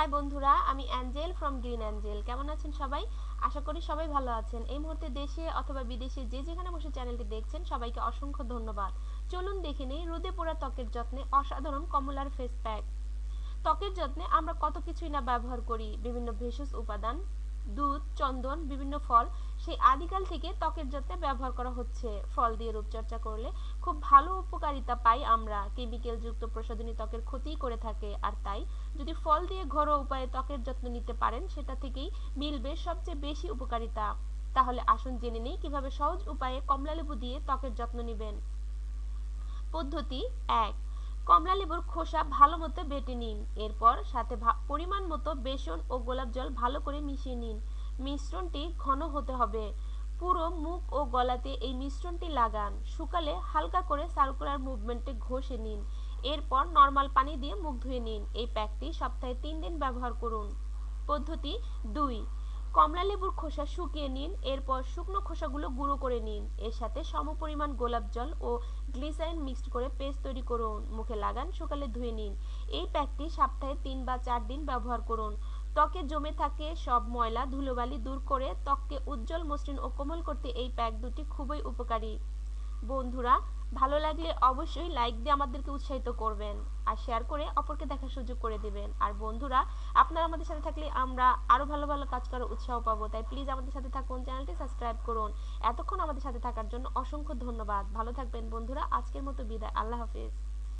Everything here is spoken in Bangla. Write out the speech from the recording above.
হাই বন্ধুরা, আমি অ্যাঞ্জেল ফ্রম গ্রিন অ্যাঞ্জেল কেমন আছেন সবাই? আশা করি সবাই ভালো আছেন। এই মুহূর্তে দেশে অথবা বিদেশে যে যেখানে বসে চ্যানেলটি দেখছেন, সবাইকে অসংখ্য ধন্যবাদ। চলুন দেখে নেই রোদে পোড়া ত্বকের যত্নে অসাধারণ কমলার ফেস প্যাক ত্বকের যত্নে আমরা কত কিছুই না ব্যবহার করি। বিভিন্ন ভেষজ উপাদান, দুধ, চন্দন, বিভিন্ন ফল সেই আদিকাল থেকে ত্বকের যত্নে ব্যবহার করা হচ্ছে। ফল দিয়ে রূপচর্চা করলে খুব ভালো উপকারিতা পাই আমরা। কেমিক্যাল যুক্ত প্রসাধনী ত্বকের ক্ষতি করে থাকে। আর তাই যদি ফল দিয়ে ঘরোয়া উপায়ে ত্বকের যত্ন নিতে পারেন, সেটা থেকেই মিলবে সবচেয়ে বেশি উপকারিতা। তাহলে আসুন জেনে নেই কীভাবে সহজ উপায়ে কমলালেবু দিয়ে ত্বকের যত্ন নেবেন। পদ্ধতি এক, কমলা লেবুর খোসা ভালো মতো বেটে নিন। এরপর সাথে পরিমাণ মতো বেসন ও গোলাপ জল ভালো করে মিশিয়ে নিন। মিশ্রণটি ঘন হতে হবে। পুরো মুখ ও গলাতে এই মিশ্রণটি লাগান। শুকালে হালকা করে সার্কুলার মুভমেন্টে ঘষে নিন। এরপর নর্মাল পানি দিয়ে মুখ ধুয়ে নিন। এই প্যাকটি সপ্তাহে তিন দিন ব্যবহার করুন। পদ্ধতি দুই, কমলা লেবুর খোসা শুকিয়ে নিন। এরপর শুকনো খোসাগুলো গুঁড়ো করে নিন। এর সাথে সমপরিমাণ গোলাপ জল ও গ্লিসারিন মিক্সড করে পেস্ট তৈরি করুন। মুখে লাগান সকালে ধুয়ে নিন। এই প্যাকটি সপ্তাহে তিন বা চার দিন ব্যবহার করুন। ত্বকে জমে থাকে সব ময়লা ধুলোবালি দূর করে ত্বককে উজ্জ্বল, মসৃণ ও কোমল করতে এই প্যাক দুটি খুবই উপকারী। বন্ধুরা, ভালো লাগলে অবশ্যই লাইক দিয়ে আমাদেরকে উৎসাহিত করবেন আর শেয়ার করে অপরকে দেখার সুযোগ করে দিবেন। আর বন্ধুরা, আপনারা আমাদের সাথে থাকলে আমরা আরও ভালো ভালো কাজ করার উৎসাহ পাবো। তাই প্লিজ আমাদের সাথে থাকুন, চ্যানেলটি সাবস্ক্রাইব করুন। এতক্ষণ আমাদের সাথে থাকার জন্য অসংখ্য ধন্যবাদ। ভালো থাকবেন বন্ধুরা, আজকের মতো বিদায়। আল্লাহ হাফিজ।